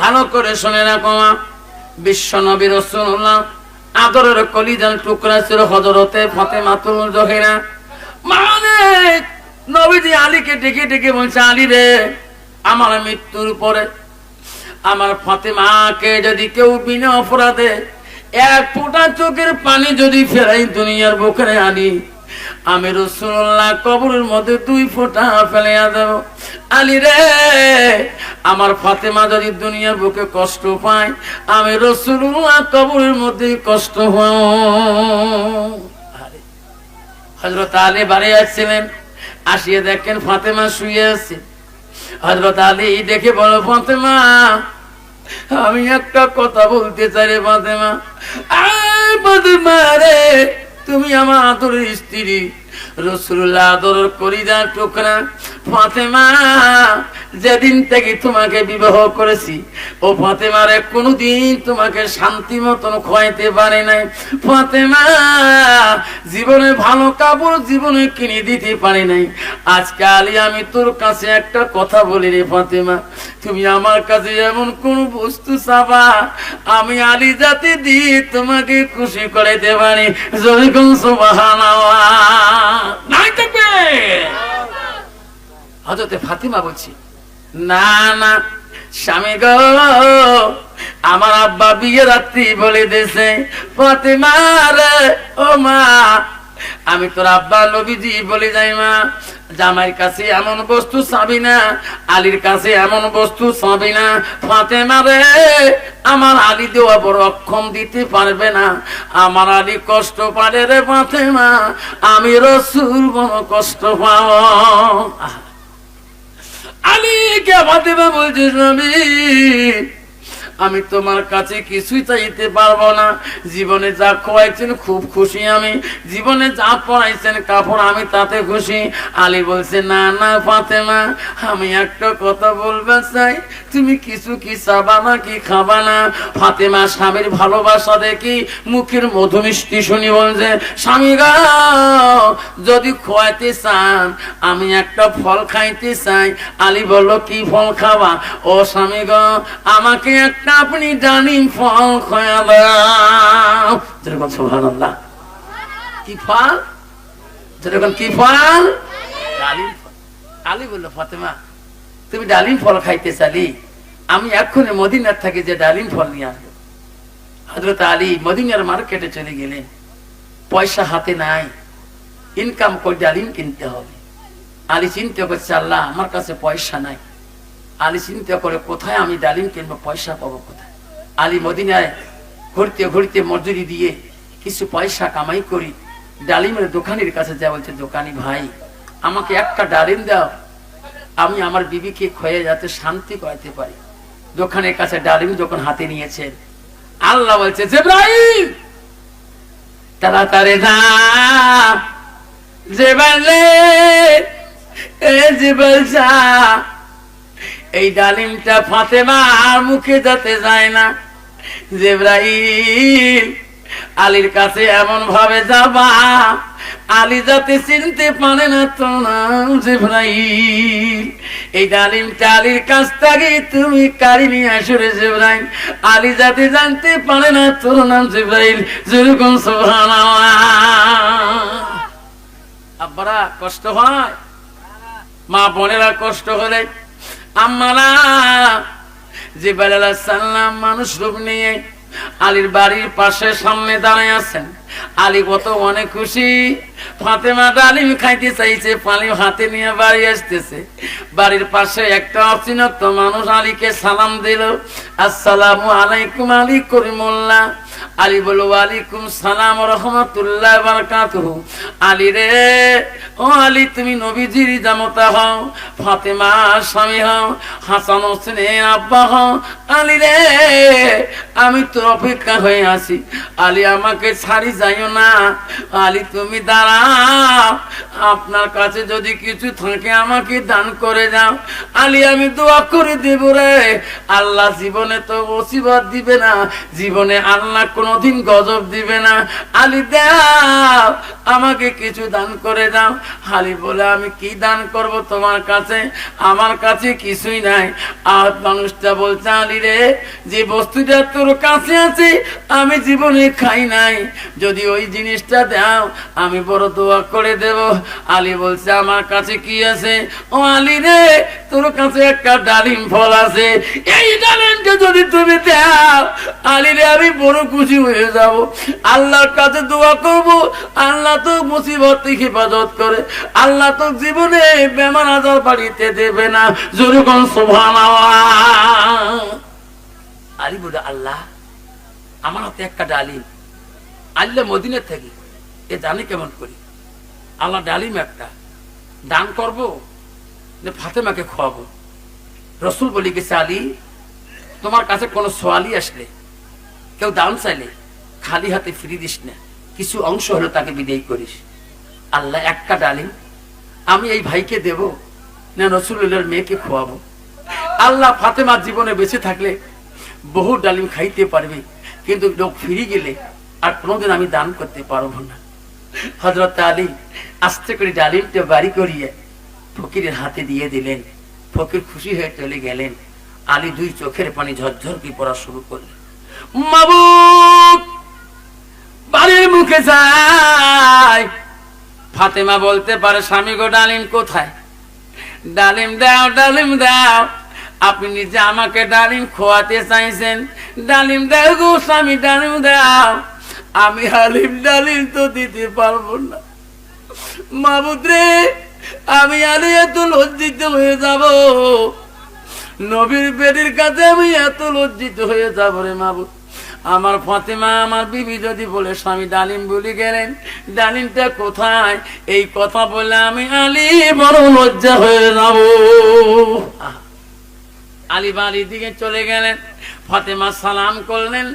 ভালো করে শুনে রাখো বিশ্ব নবী রসুল্লাহ আদরের কলিজান টুকরা ছিল হজরতে ফতেমাতুল জহিরা। মানে নবীজি আলীকে ডেকে ডেকে বলছে, আলী রে, আমার মৃত্যুর পরে আমার ফাতেমাকে যদি কেউ বিনা অপরাধে এক ফোঁটা চোখের পানি যদি ফেরাই দুনিয়ার বুকের আনি আমি রসুল্লাহ কবরের মধ্যে দুই ফোঁটা ফেলিয়া দেব। আলী রে, আমার ফাতেমা যদি দুনিয়ার বুকে কষ্ট পায়, আমি রসুল্লাহ কবরের মধ্যে কষ্ট হজরত আলী বাড়ি আসছিলেন। আসিয়ে দেখেন ফাতেমা শুয়ে আছে। হজরত আলী দেখে বলো, ফাতেমা, আমি একটা কথা বলতে চাই রে ফাতেমা। আয় ফাতেমা রে তুমি আমার আদরের স্ত্রী। রসুল্লাহ আদর করি টোকরা টুকরা ফাতেমা যেদিন থেকে তোমাকে বিবাহ করেছি ও ফাতেমারে কোনোদিন তোমাকে শান্তি মতন খোয়াইতে পারে নাই। ফাতেমা জীবনে ভালো কাপড় জীবনে কিনে দিতে পারে নাই। আজকে আলী আমি তোর কাছে একটা কথা বলি রে ফাতেমা তুমি আমার কাছে এমন কোন বস্তু চাবা আমি আলী জাতি দিয়ে তোমাকে খুশি করে দে পারি কোন হজরতে ফাতিমা বলছি না না, স্বামী গো, আমার আব্বা বিয়ে রাত্রি বলে দিয়েছে, ফাতিমা রে, ও মা, আমি তোর আব্বা নবীজি বলে যাই মা, জামাইয়ের কাছে এমন বস্তু চাবি না, আলীর কাছে এমন বস্তু চাবি না, ফাতেমা রে, আমার আলী দেওয়া বড় অক্ষম দিতে পারবে না, আমার আলী কষ্ট পারে রে ফাতে মা আমি রসুল বড় কষ্ট পাও আলীকে ফাতেমা বলছিস নবী আমি তোমার কাছে কিছুই চাইতে পারব না। জীবনে যা খোয়াইছেন খুব খুশি আমি। জীবনে যা পড়াইছেন কাপড় আমি তাতে খুশি আলী বলছে, না না, ফাতেমা, আমি একটা কথা বলবে চাই। তুমি কিছু কি চাবা না, কি খাবা না? ফাতেমা স্বামীর ভালোবাসা দেখি মুখের মধু মিষ্টি শুনি বলছে, স্বামী গা, যদি খোয়াইতে চান, আমি একটা ফল খাইতে চাই। আলী বলল, কি ফল খাবা? ও স্বামী গো, আমাকে একটা আপনি ডালিম ফল যেরকম সুবহানাল্লাহ। কি ফল? যেরকম কি ফল? ডালিম আলী বলল, ফাতেমা, তুমি ডালিম ফল খাইতে চালি? আমি এক্ষুনি মদিনার থাকি যে ডালিম ফল নিয়ে আসব। হজরত আলী মদিনার মার্কেটে চলে গেলেন। পয়সা হাতে নাই। ইনকাম করে ডালিম কিনতে হবে। আলী চিন্তা করছে, আল্লাহ, আমার কাছে পয়সা নাই। আলী চিন্তা করে, কোথায় আমি ডালিম কিনবো? পয়সা পাবো কোথায়? আলী মদিনায় ঘুরতে ঘুরতে মজুরি দিয়ে কিছু পয়সা কামাই করি। ডালিমের দোকানের কাছে যা বলছে, দোকানি ভাই, আমাকে একটা ডালিম দাও। আমি আমার বিবিকে খয়ে যাতে শান্তি করাতে পারি। দোকানের কাছে ডালিম যখন হাতে নিয়েছেন আল্লাহ বলছে জেব্রাহিম তাড়াতাড়ি না জেবালে এ যা। এই ডালিমটা ফাতেমা আর মুখে যাতে যায় না। জেব্রাইল, আলীর কাছে এমন ভাবে যাবা, আলী যাতে চিনতে পারে না তো জেব্রাইল। এই ডালিমটা আলীর কাছ থেকে তুমি কারি নিয়ে আসো রে জেব্রাইল। আলী যাতে জানতে পারে না তোর নাম জেব্রাইল। যেরকম আব্বারা, কষ্ট হয়? মা বোনেরা কষ্ট হলে আম্মারা জিবাল সাল্লাম মানুষ রূপ নিয়ে আলীর বাড়ির পাশে সামনে দাঁড়ায় আছেন। আলী কত অনেক খুশি। ফাতেমা ডালিম খাইতে চাইছে পালিম হাতে নিয়ে বাড়ি আসতেছে। বাড়ির পাশে একটা অচিনত মানুষ আলীকে সালাম দিল, আসসালামু আলাইকুম আলী করিমুল্লাহ। আলী বলো ওয়ালাইকুম সালাম রহমতুল্লাহ বারাকাতুহু। আলী রে, ও আলী, তুমি নবীজির জামতা হও, ফাতেমা স্বামী হও, হাসান আব্বা হও। আলী রে, আমি তোর অপেক্ষা হয়ে আছি। আলী, আমাকে ছাড়ি যাইও না। আলী, তুমি দাঁড়াও। আপনার কাছে যদি কিছু থাকে আমাকে দান করে যাও আলী, আমি দোয়া করে দেব রে। আল্লাহ জীবনে তো ওসিবাদ দিবে না। জীবনে আল্লাহ কোন কোনোদিন গজব দিবে না। আলী দাও আমাকে কিছু দান করে দাও। আলী বলে, আমি কি দান করব তোমার কাছে? আমার কাছে কিছুই নাই। আর মানুষটা বলছে, আলী রে, যে বস্তুটা তোর কাছে আছে, আমি জীবনে খাই নাই। যদি ওই জিনিসটা দাও, আমি বড় দোয়া করে দেব। আলী বলছে, আমার কাছে কি আছে? ও আলী রে তোর কাছে একটা ডালিম ফল আছে। এই ডালিমটা যদি তুমি দাও, আলী রে, আমি বড় খুশি হয়ে যাব। আল্লাহর কাছে দোয়া করব, আল্লাহ তো মুসিবত থেকে হেফাজত করে। আল্লাহ তো জীবনে বেমার আজার বাড়িতে দেবে না। কোন সোভান আলী বলে, আল্লাহ, আমার হাতে একটা ডালিম। আল্লাহ মদিনের থেকে, এ জানি কেমন করি? আল্লাহ ডালিম একটা। দান করব? যে ফাতেমাকে খোয়াবো। রসুল বলি গেছে, আলী, তোমার কাছে কোনো সোয়ালি আসলে? কেউ দান চাইলে খালি হাতে ফিরি দিস না। কিছু অংশ হলো তাকে বিদায় করিস। আল্লাহ একটা ডালিম, আমি এই ভাইকে দেব না রসুলের মেয়েকে খোয়াবো? আল্লাহ ফাতেমার জীবনে বেঁচে থাকলে বহু ডালিম খাইতে পারবে, কিন্তু লোক ফিরে গেলে আর কোনোদিন আমি দান করতে পারব না। হজরত আলী আস্তে করে ডালিমটা বাড়ি করিয়ে ফকিরের হাতে দিয়ে দিলেন। ফকির খুশি হয়ে চলে গেলেন। আলী দুই চোখের পানি ঝরঝর কি পড়া শুরু করলেন। মাবুক বাড়ির মুখে যায় ফাতেমা বলতে পারে, স্বামী গো, ডালিম কোথায়? ডালিম দাও ডালিম দাও। আপনি নিজে আমাকে ডালিম খোয়াতে চাইছেন। ডালিম দাও গো, স্বামী, ডালিম দাও। আমি হালিম ডালিম তো দিতে পারব না। মাবুদ রে আমি আরে এত লজ্জিত হয়ে যাব। নবীর বেদির কাছে আমি এত লজ্জিত হয়ে যাব রে মাবুদ। আমার ফাতেমা, আমার বিবি যদি বলে, স্বামী, ডালিম বলে গেলেন, ডালিমটা কোথায়? এই কথা বলে আমি আলী বড় লজ্জা হয়ে যাব। আলী বাড়ির দিকে চলে গেলেন। ফাতেমা সালাম করলেন,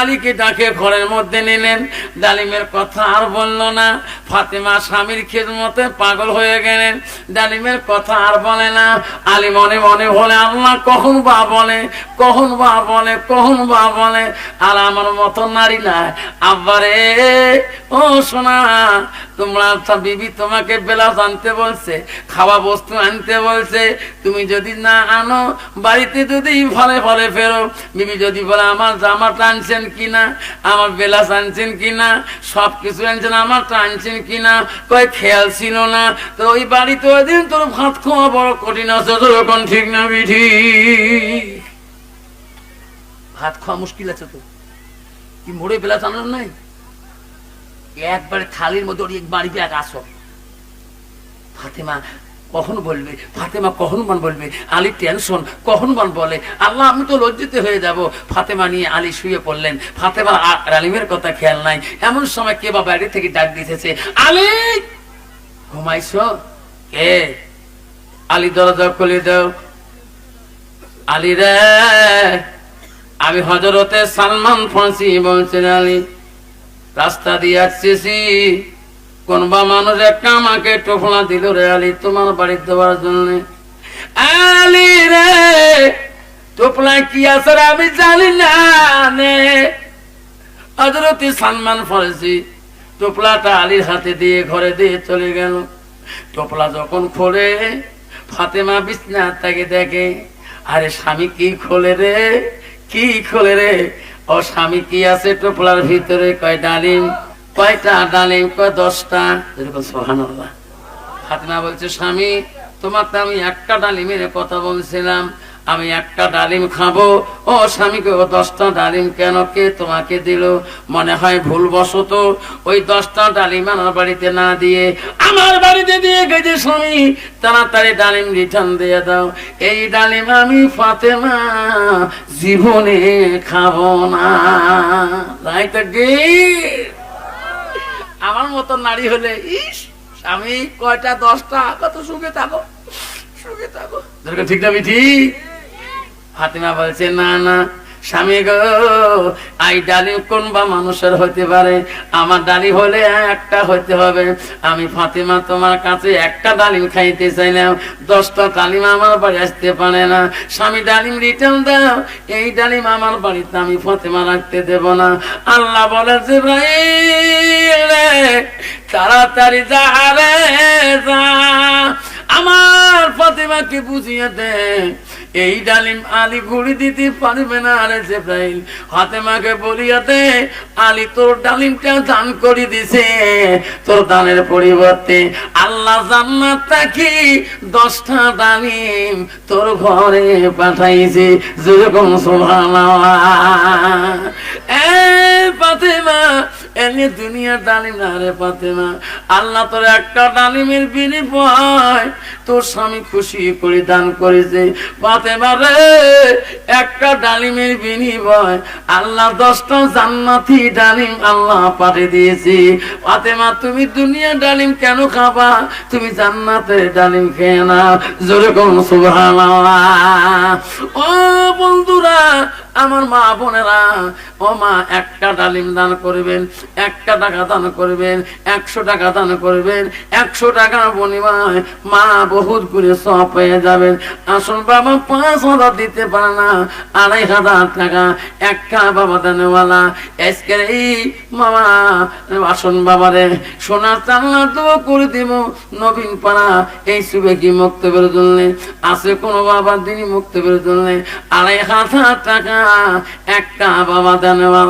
আলীকে ডাকে ঘরের মধ্যে নিলেন। ডালিমের কথা আর বলল না। ফাতেমা স্বামীর খেদমতে পাগল হয়ে গেলেন। ডালিমের কথা আর বলে না। আলী মনে মনে বলে, আল্লাহ কখন বা বলে, কখন বা বলে, কখন বা বলে। আর আমার মতো নারী না আব্বারে ও সোনা, তোমরা বিবি তোমাকে বেলাস আনতে বলছে, খাওয়া বস্তু আনতে বলছে। তুমি যদি না আনো, বাড়িতে যদি ফলে ফলে ফেরো বিবি যদি বলে, আমার জামা টানছেন কিনা? আমার বেলাস আনছেন কিনা? সব কিছু আনছেন, আমার টানছেন কিনা? কয়, খেয়াল ছিল না। তো ওই বাড়িতে ওই দিন তোর ভাত খাওয়া বড় কঠিন আছে, তোর এখন ঠিক না, বিধি। ভাত খাওয়া মুশকিল আছে তো কি মোড়ে বেলাস আনার নাই? একবারে থালির মধ্যে ওর এক বাড়িতে এক আসো ফাতেমা কখন বলবে? ফাতেমা কখন বান বলবে? আলী টেনশন কখন বান বলে? আল্লাহ, আমি তো লজ্জিত হয়ে যাব। ফাতেমা নিয়ে আলী শুয়ে পড়লেন। ফাতেমা আলিমের কথা খেয়াল নাই। এমন সময় কে বা বাইরে থেকে ডাক দিতেছে, আলী, ঘুমাইছ? কে? আলী, দরজা খুলে দাও। আলী রে, আমি হজরতে সালমান ফাঁসি বলছেন, আলী, রাস্তা দিয়ে আসতেছি। কোন বা মানুষ একটা আমাকে টোফলা দিল রে আলী, তোমার বাড়ি দেওয়ার জন্য। আলী রে টোপলা কি আছে আমি জানি না নে। হজরতি সালমান ফরেছি টোপলাটা আলীর হাতে দিয়ে ঘরে দিয়ে চলে গেল। টোপলা যখন খোলে, ফাতেমা বিছনা তাকে দেখে, আরে স্বামী কি খোলে রে? কি খোলে রে? ও স্বামী কি আছে টোপলার ভিতরে? কয় ডালিম কয়টা ডালিম কয় দশটা? এরকম সোহানুল্লাহ ফাতেমা বলছে, স্বামী তোমার তো আমি একটা ডালিমের কথা বলছিলাম। আমি একটা ডালিম খাব। ও স্বামীকে ও দশটা ডালিম কেন কে তোমাকে দিল? মনে হয় ভুল বশত ওই দশটা ডালিম আমার বাড়িতে না দিয়ে আমার বাড়িতে দিয়ে গেছে, স্বামী। তাড়াতাড়ি ডালিম রিটার্ন দিয়ে দাও। এই ডালিম আমি ফাতেমা জীবনে খাব না। তাই তো আমার মতো নারী হলে ইস আমি কয়টা দশটা কত সুখে থাকো সুখে থাকো। ঠিক না ঠিক ফাতিমা বলছে না না স্বামী গো, আই ডালিম কোন বা মানুষের হতে পারে? আমার ডালিম হলে একটা হতে হবে। আমি ফাতেমা তোমার কাছে একটা ডালিম খাইতে চাইলাম দশটা ডালিম আমার বাড়ি আসতে পারে না। স্বামী ডালিম রিটার্ন দাও। এই ডালিম আমার বাড়িতে আমি ফাতেমা রাখতে দেব না। আল্লাহ বলে যে ভাই তাড়াতাড়ি যা যা। আমার ফাতেমাকে বুঝিয়ে দে। এই ডালিম আলী ঘুড়ি দিতে পারবে না আরে জেব্রাইল। ফাতেমাকে বলিয়া দে আলী, তোর ডালিমটা দান করে দিছে। তোর দানের পরিবর্তে আল্লাহ জান্নাত কি? দশটা ডালিম তোর ঘরে পাঠাইছে। যেরকম সুবহানাল্লাহ। এ ফাতেমা এনে দুনিয়ার ডালিম না রে ফাতেমা। আল্লাহ তোর একটা ডালিমের বিনিময় তোর স্বামী খুশি করে দান করেছে। ফাতেমা রে, একটা ডালিমের বিনিময় আল্লাহ দশটা জান্নাতি ডালিম আল্লাহ পাঠিয়ে দিয়েছি। ফাতেমা, তুমি দুনিয়ার ডালিম কেন খাবা? তুমি জান্নাতের ডালিম খেয়ে না জোরে কোন সুবহানাল্লাহ। ও বন্ধুরা আমার মা বোনেরা, ও মা, একটা ডালিম দান করবেন, একটা টাকা দান করবেন, একশো টাকা দান করবেন, একশো টাকার বিনিময় মা বহুত করে সব পেয়ে যাবেন। আসুন বাবা পাঁচ হাজার দিতে পারে না, আড়াই হাজার টাকা, একটা বাবা দানেওয়ালা। আজকের এই মামা আসুন বাবারে সোনার চান্না তো করে দিব নবীন পাড়া, এই শুভে কি মুক্তবের জন্য আছে কোনো বাবা দিনই মুক্তবের জন্য আড়াই হাজার টাকা একটা বাবা দানেওয়ালা